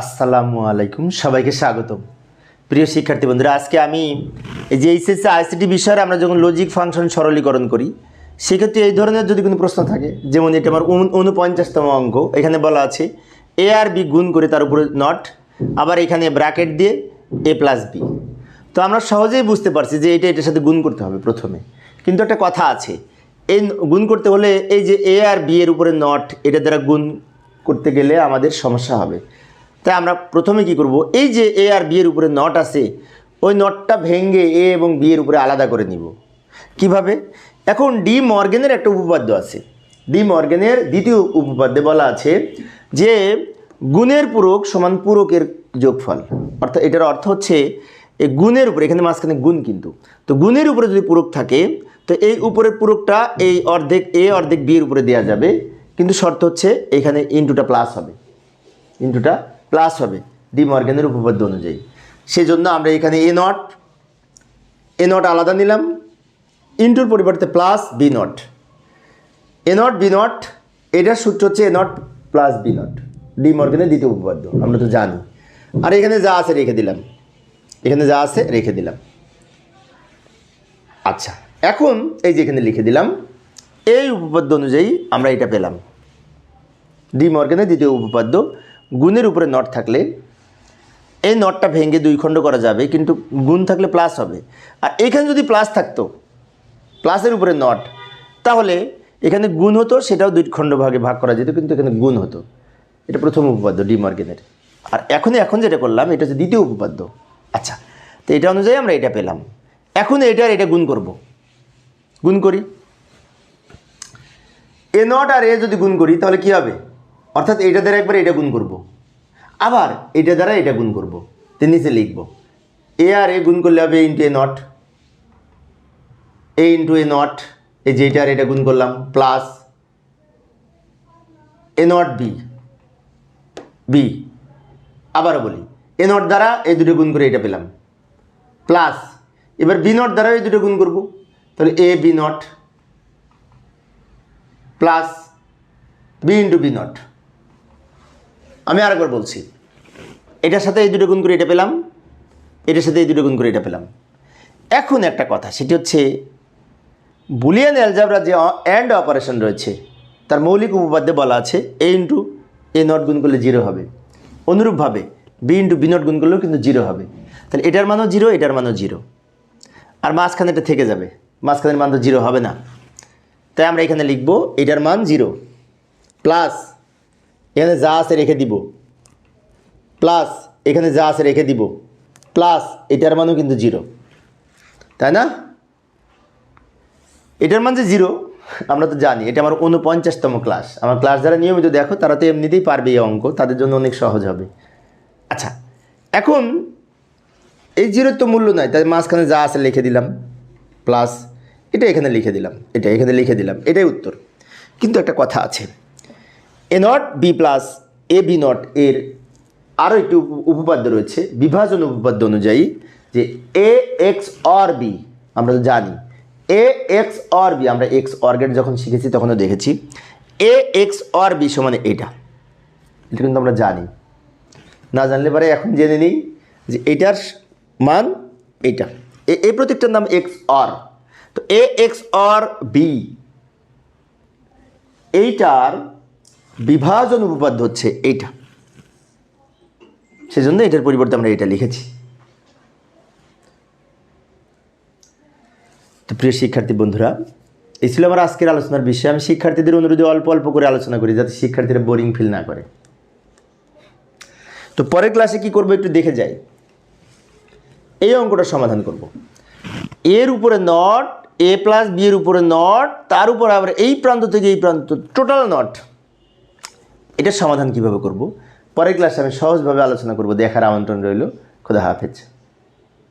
আসসালামু আলাইকুম, সবাইকে স্বাগতম। প্রিয় শিক্ষার্থী বন্ধুরা, আজকে আমি এই যে এইচএসসি, আইসিটি বিষয়ে আমরা যখন লজিক ফাংশন সরলীকরণ করি, সেক্ষেত্রে এই ধরনের যদি কোনো প্রশ্ন থাকে, যেমন এটা আমার উন- উনপঞ্চাশতম অঙ্ক, এখানে বলা আছে এ আর বি গুণ করে তার উপরে নট আবার এখানে ব্র্যাকেট দিয়ে এ প্লাস বি তো আমরা সহজেই বুঝতে পারছি যে এটা এটার সাথে গুণ করতে হবে প্রথমে। কিন্তু একটা কথা আছে, এই গুণ করতে হলে এই যে এ আর বি এর উপরে নট এটা দ্বারা গুণ করতে গেলে আমাদের সমস্যা হবে। তাই আমরা প্রথমে কি করব? এই যে এ আর বি এর উপরে নট আছে, ওই নটটা ভেঙে এ এবং বি এর উপরে আলাদা করে নিব। কীভাবে? এখন ডি মর্গেনের একটা উপপাদ্য আছে। ডি মর্গেনের দ্বিতীয় উপপাদ্যে বলা আছে যে গুণের পূরক সমান পূরকের যোগফল। অর্থাৎ এটার অর্থ হচ্ছে এই গুণের উপরে, এখানে মাঝখানে গুণ কিন্তু। তো গুণের উপরে যদি পূরক থাকে, তো এই উপরের পূরকটা এই অর্ধেক এ অর্ধেক বি এর উপরে দেওয়া যাবে। কিন্তু শর্ত হচ্ছে এখানে ইন্টুটা প্লাস হবে। ইন্টুটা প্লাস হবে ডি মর্গানের উপপাদ্য অনুযায়ী। সেজন্য আমরা এখানে এ নট এ নট আলাদা নিলাম ইন্টুর পরিবর্তে plus B not A not B not এটার সূত্র হচ্ছে A not plus B not D দ্বিতীয় উপপাদ্য, আমরা তো জানি। আর এখানে যা আছে রেখে দিলাম, এখানে যা আছে রেখে দিলাম। আচ্ছা এখন এই যে এখানে লিখে দিলাম, এই উপপাদ্য অনুযায়ী আমরা এটা পেলাম। ডি মর্গানের দ্বিতীয় উপপাদ্য গুণের উপরে নট থাকলে এই নটটা ভেঙে দুই খণ্ড করা যাবে, কিন্তু গুণ থাকলে প্লাস হবে। আর এখানে যদি প্লাস থাকতো প্লাসের উপরে নট, তাহলে এখানে গুণ হতো, সেটাও দুই খণ্ড ভাগে ভাগ করা যেত, কিন্তু এখানে গুণ হতো। এটা প্রথম উপপাদ্য, ডি মর্গেনের। আর এখনই এখন যেটা করলাম, এটা হচ্ছে দ্বিতীয় উপপাদ্য। আচ্ছা তো এটা অনুযায়ী আমরা এটা পেলাম। এখন এটার এটা গুণ করব। গুণ করি। এ নট আর এ যদি গুণ করি, তাহলে কি হবে? অর্থাৎ এটা দ্বারা একবার এটা গুণ করব। আবার এটা দ্বারা এটা গুণ করব। তো নিচে লিখব। এ আর এ গুণ করলে হবে into A not A into A not এই যে এটা আর এটা গুণ করলাম plus A not B B আবারও বলি এ নট দ্বারা এই দুটো গুণ করে এটা পেলাম। প্লাস এবার বি নট দ্বারা এই দুটো গুণ করব। তাহলে A B not plus B into B not আমি আরেকবার বলছি। এটার সাথে এই দুটো গুণ করে এটা পেলাম। এটার সাথে এই দুটো গুণ করে এটা পেলাম। এখন একটা কথা, সেটি হচ্ছে বুলিয়ান অ্যালজাবরা যে অ্যান্ড অপারেশন রয়েছে, তার মৌলিক উপপাদ্যে বলা আছে এ ইন্টু এ নট গুণ করলে জিরো হবে। অনুরূপভাবে বি ইন্টু বি নট গুণ করলেও কিন্তু জিরো হবে। তাহলে এটার মানও জিরো এটার মানও জিরো আর মাঝখানে এটা থেকে যাবে। মাঝখানের মান তো জিরো হবে না। তাই আমরা এখানে লিখব, এটার মান জিরো প্লাস এখানে যা আছে রেখে দিব। প্লাস এখানে যা আছে রেখে দিব। প্লাস এটার মানও কিন্তু জিরো। তাই না? এটার মান যে জিরো, আমরা তো জানি, এটা আমার উনপঞ্চাশতম ক্লাস আমার ক্লাস যারা নিয়মিত দেখো, তারা তো এমনিতেই পারবে এই অঙ্ক, তাদের জন্য অনেক সহজ হবে। আচ্ছা এখন এই জিরোর তো মূল্য নাই, তাই মাঝখানে যা আছে লিখে দিলাম। প্লাস এটা এখানে লিখে দিলাম, এটা এখানে লিখে দিলাম, এটাই উত্তর। কিন্তু একটা কথা আছে A not B plus A B not এর আরও একটি উপ- উপপাদ্য রয়েছে, বিভাজন উপপাদ্য অনুযায়ী, যে এ এক্স অর বি আমরা তো জানি। এ এক্স অর বি আমরা এক্স অর্গেট যখন শিখেছি তখনও দেখেছি। এ এক্স অর বি সমানে এটা। এটা কিন্তু আমরা জানি। না জানলে পরে এখন জেনে নিই যে এটার মান এটা। এই প্রতীকটার নাম এক্স অর তো এ এক্স অর বি এইটার বিভাজন উপপাদ্য হচ্ছে এইটা। সেজন্য এটার পরিবর্তে আমরা এটা লিখেছি। তো প্রিয় শিক্ষার্থী বন্ধুরা, এই ছিল আমার আজকের আলোচনার বিষয়। আমি শিক্ষার্থীদের অনুরোধে অল্প অল্প করে আলোচনা করি যাতে শিক্ষার্থীরা বোরিং ফিল না করে। তো পরের ক্লাসে কি করব একটু দেখে যাই। এই অঙ্কটা সমাধান করব। এর উপরে নট, এ প্লাস বি এর উপরে নট, তার উপর আবার এই প্রান্ত থেকে এই প্রান্ত, টোটাল নট। এটার সমাধান কীভাবে করব? পরের ক্লাসে আমি সহজভাবে আলোচনা করব, দেখার আমন্ত্রণ রইল। খোদা হাফেজ।